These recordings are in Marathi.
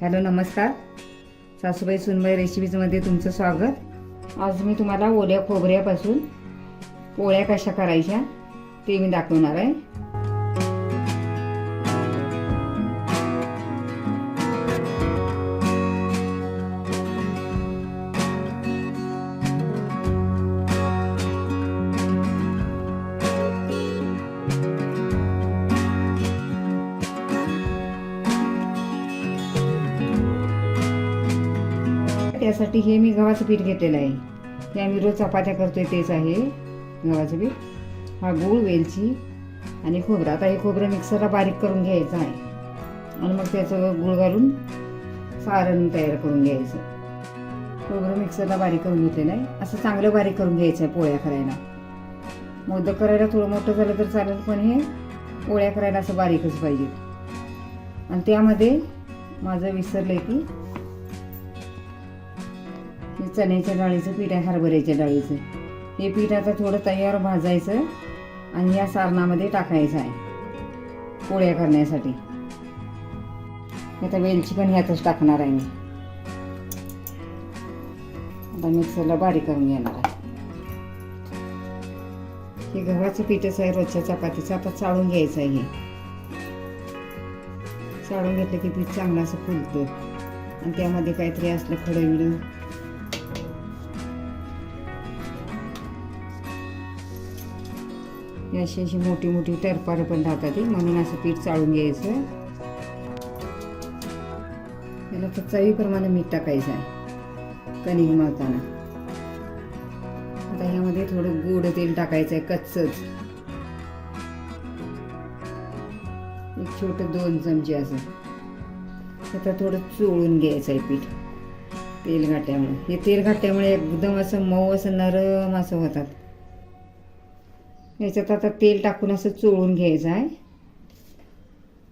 हॅलो नमस्कार. सासूबाई सुनबाई रेसिपीजमध्ये तुमचं स्वागत. आज मी तुम्हाला ओल्या खोबऱ्यापासून पोळ्या कशा करायच्या ते मी दाखवणार आहे. त्यासाठी हे मी गव्हाचं पीठ घेतलेलं आहे. ते आम्ही रोज चपात्या करतोय तेच आहे गव्हाचं पीठ. हा गूळ वेलची आणि खोबरं. आता हे खोबरं मिक्सरला बारीक करून घ्यायचं आहे. आणि मग त्याचं गूळ घालून सारण तयार करून घ्यायचं. खोबरं मिक्सरला बारीक करून घेतलेलं आहे. असं चांगलं बारीक करून घ्यायचं आहे पोळ्या करायला. मोदक करायला थोडं मोठं झालं तर चालेल पण हे पोळ्या करायला असं बारीकच पाहिजे. आणि त्यामध्ये माझं विसरलं की हे चण्याच्या डाळीचं पीठ आहे हरभऱ्याच्या डाळीचं. हे पीठ आता थोडं तयार भाजायचं आणि या सारणामध्ये टाकायचं आहे पोळ्या करण्यासाठी. आता वेलची पण ह्यातच टाकणार आहे मी. आता मिक्सरला बारीक करून घेणार आहे. हे गव्हाचं पीठच आहे रोजच्या चपातीचं. आता चाळून घ्यायचं आहे हे. चाळून घेतलं की पीठ चांगलं असं फुलतं. आणि त्यामध्ये काहीतरी असलं खडं ही अशी अशी मोठी मोठी टरपारं पण राहतात म्हणून असं पीठ चाळून घ्यायचं. त्याला तर चवीप्रमाणे मीठ टाकायचं आहे. कणिक मळताना. आता ह्यामध्ये थोडं गोड तेल टाकायचं आहे कच्चच. एक छोटं दोन चमचे असं. आता थोडं चोळून घ्यायचं आहे पीठ. तेलघाट्यामुळे हे तेलघाट्यामुळे एकदम असं मऊ असं नरम असं होतात. याच्यात आता तेल टाकून असं चोळून घ्यायचं आहे.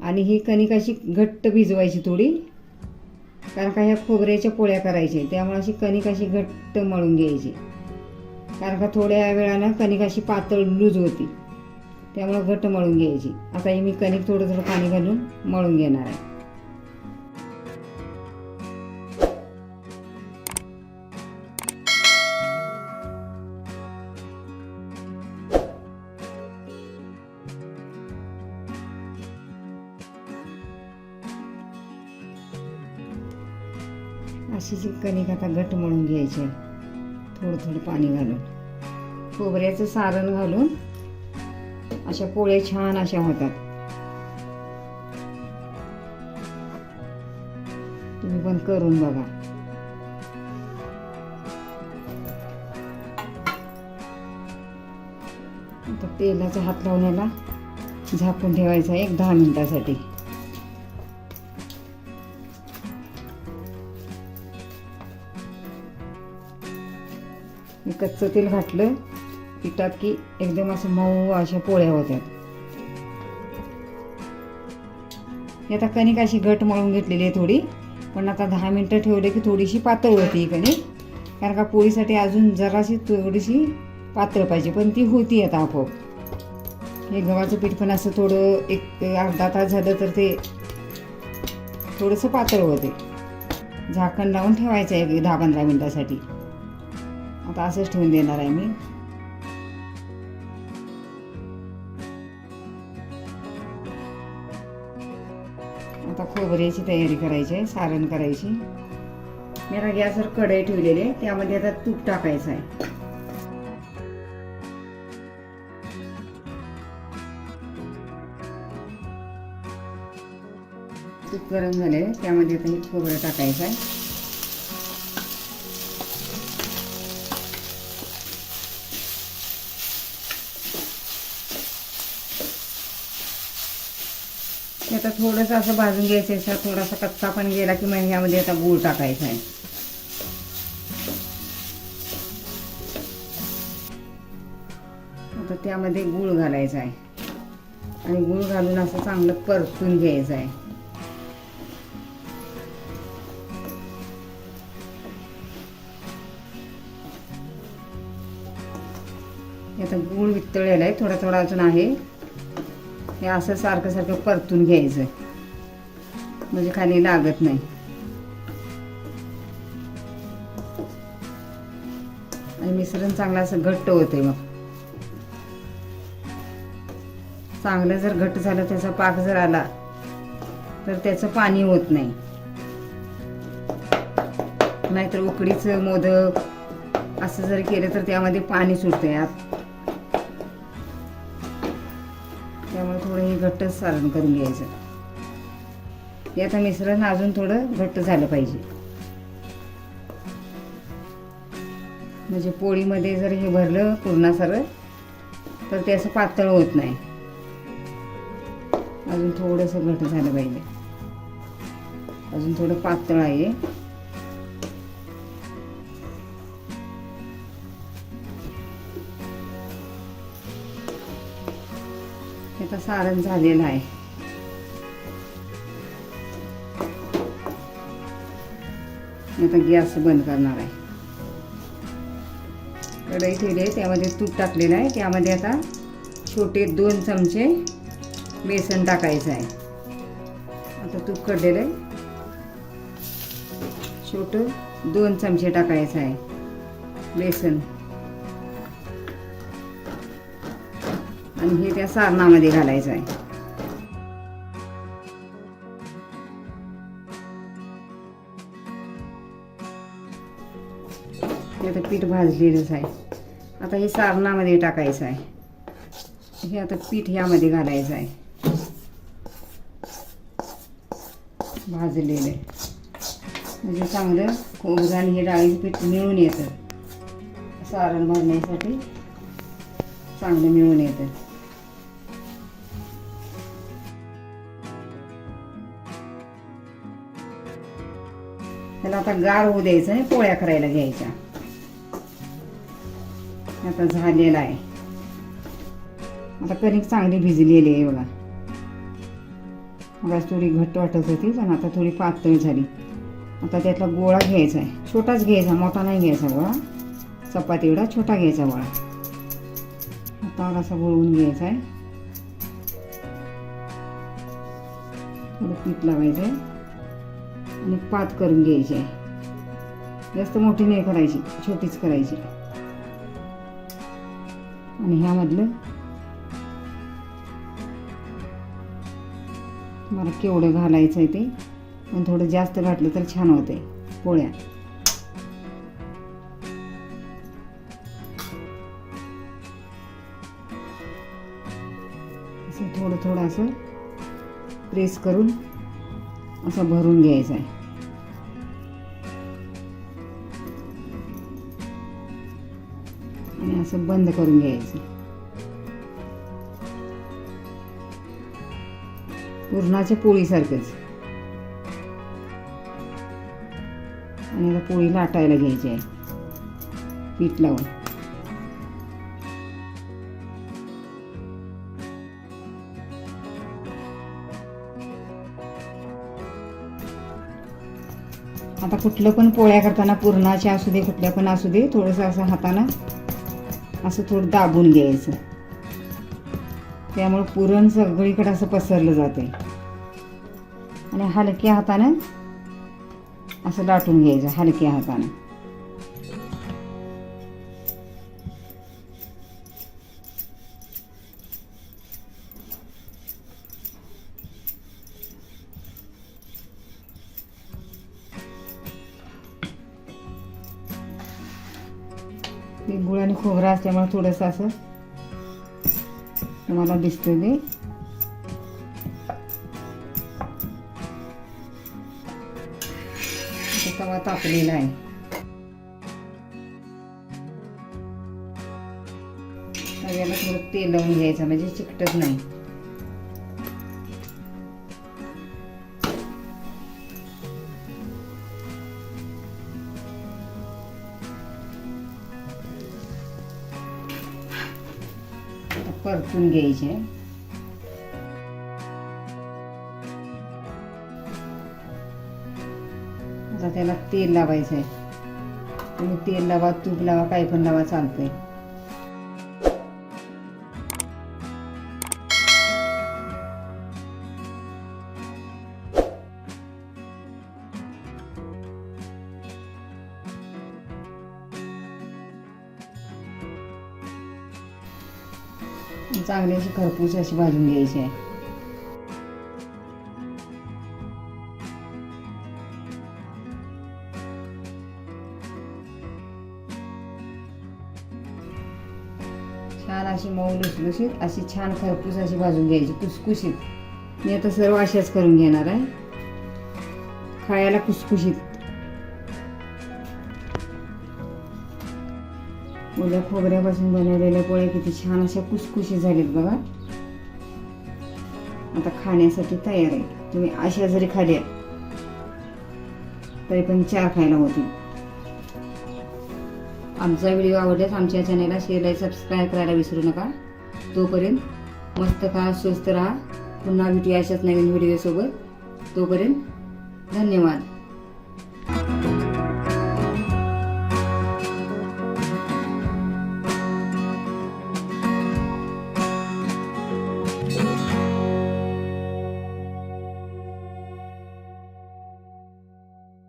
आणि ही कणिक अशी घट्ट भिजवायची थोडी कारण का ह्या खोबऱ्याच्या पोळ्या करायच्या त्यामुळे अशी कणिक अशी घट्ट मळून घ्यायची. कारण का थोड्या वेळानं कणिक अशी पातळ लूज होती त्यामुळं घट्ट मळून घ्यायची. आता ही मी कणिक थोडं थोडं पाणी घालून मळून घेणार आहे. कणिक आता घट म्हणून घ्यायचे. थोडं थोडं पाणी घालून. खोबऱ्याचं सारण घालून अशा पोळ्या छान अशा होतात. तुम्ही पण करून बघा. आता तेलाचा हात लावून याला झाकून ठेवायचा एक दहा मिनिटासाठी. मी कच्चं तेल घातलं पिठात की एकदम असं मऊ अशा पोळ्या होत्या. आता कणिक अशी घट मळून घेतलेली आहे थोडी पण आता दहा मिनटं ठेवले की थोडीशी पातळ होती ही कणिक. कारण का पोळीसाठी अजून जराशी थोडीशी पातळ पाहिजे पण ती होती आता आपोआप. हे गव्हाचं पीठ पण असं थोडं एक अर्धा तास झालं तर ते थोडंसं पातळ होते. झाकण लावून ठेवायचं आहे दहा पंधरा मिनटासाठी. आता असंच ठेवून देणार आहे मी. आता खोबऱ्याची तयारी करायची आहे सारण करायची. मी आता गॅसवर कढई ठेवलेली आहे त्यामध्ये आता तूप टाकायचं आहे. तूप गरम झाले त्यामध्ये आता हे खोबरं टाकायचं आहे. ते आता थोडंसं असं भाजून घ्यायचं आहे थोडासा कच्चा पण गेला की मग ह्यामध्ये आता गूळ टाकायचा आहे. आता त्यामध्ये गूळ घालायचा आहे. आणि गूळ घालून असं चांगलं परतून घ्यायचं आहे. हे आता गूळ वितळलेला आहे. थोडा थोडा अजून आहे. हे असं सारखं सारखं परतून घ्यायचं म्हणजे खाली लागत नाही. आणि मिश्रण चांगलं असं घट्ट होते मग. चांगलं जर घट्ट झालं त्याचा पाक जर आला तर त्याचं पाणी होत नाही. नाहीतर उकडीचं मोदक असं जर केलं तर त्यामध्ये पाणी सुटतंय. घट्ट सारण करून घ्यायचं. हे आता मिश्रण अजून थोडं घट्ट झालं पाहिजे. म्हणजे पोळीमध्ये जर हे भरलं पूर्णासारं तर ते असं पातळ होत नाही. अजून थोडंसं घट्ट झालं पाहिजे. अजून थोडं पातळ आहे. सारण झालेलं आहे. आता गॅस बंद करणार आहे. कढई ठेवली आहे त्यामध्ये तूप टाकलेलं आहे. त्यामध्ये आता छोटे दोन चमचे बेसन टाकायचं आहे. आता तूप कडलेलं आहे. छोटं दोन चमचे टाकायचं आहे. बेसन. आणि हे त्या सारणामध्ये घालायचं आहे. हे आता पीठ भाजलेलंच आहे. आता हे सारणामध्ये टाकायचं आहे. हे आता पीठ ह्यामध्ये घालायचं आहे. भाजलेलं आहे. म्हणजे चांगलं खोबरं आणि हे डाळीचं पीठ मिळून येतं. सारण भरण्यासाठी चांगलं मिळून येतं. त्याला आता गार होऊ द्यायचं आणि पोळ्या करायला घ्यायच्या. आता झालेला आहे. आता कणिक चांगली भिजलेली आहे बघा. मग थोडी घट्ट वाटत होती पण आता थोडी पातळ झाली. आता त्यातला गोळा घ्यायचा आहे. छोटाच घ्यायचा मोठा नाही घ्यायचा गोळा. चपाती एवढा छोटा घ्यायचा गोळा. आता असा गोळवून घ्यायचा आहे. थोडं पीठ लावायचं आहे आणि पात करून घ्यायची. आहे जास्त मोठी नाही करायची छोटीच करायची. आणि ह्यामधलं मला केवढं घालायचं आहे ते पण थोडं जास्त घातलं तर छान होते पोळ्या. असं थोडं थोडं असं प्रेस करून असं भरून घ्यायचं आहे आणि असं बंद करून घ्यायचं. पुरणाच्या पोळीसारखंच. आणि आता पोळी लाटायला घ्यायची आहे. पीठ लावून. आता कुठलं पण पोळ्या करताना पुरणाच्या असू दे कुठल्या पण असू दे थोडंसं असं हातानं असं थोडं दाबून घ्यायचं. त्यामुळे पुरण सगळीकडे असं पसरलं जाते आणि हलक्या हातानं असं लाटून घ्यायचं हलक्या हातानं. खोबरं असल्यामुळे थोडंसं असं तुम्हाला दिसतं ते. तवा तापलेला आहे. तव्याला थोडं तेल लावून घ्यायचं म्हणजे चिकटत नाही. परतून घ्यायचे. आता त्याला तेल लावायचं आहे तुम्ही तेल लावा तूप लावा काही पण लावा चालतंय. चांगली अशी खरपूस अशी भाजून घ्यायची आहे. छान अशी मऊ लुसलुशीत अशी छान खरपूस अशी भाजून घ्यायची कुसकुशीत मी आता सर्व अशाच करून घेणार आहे. खायला कुसकुशीत ओल्या खोबऱ्यापासून बनवलेल्या पोळ्या किती छान अशा कुसकुशी झालेत बघा. आता खाण्यासाठी तयार आहे तुम्ही अशा जरी खाल्या तरी पण चार खायला होतील. आमचा व्हिडिओ आवडल्यास आमच्या चॅनलला शेअर लाईक सबस्क्राईब करायला विसरू नका. तोपर्यंत मस्त खा स्वस्त राहा. पुन्हा भेटूया अशाच नवीन व्हिडिओसोबत. तोपर्यंत धन्यवाद.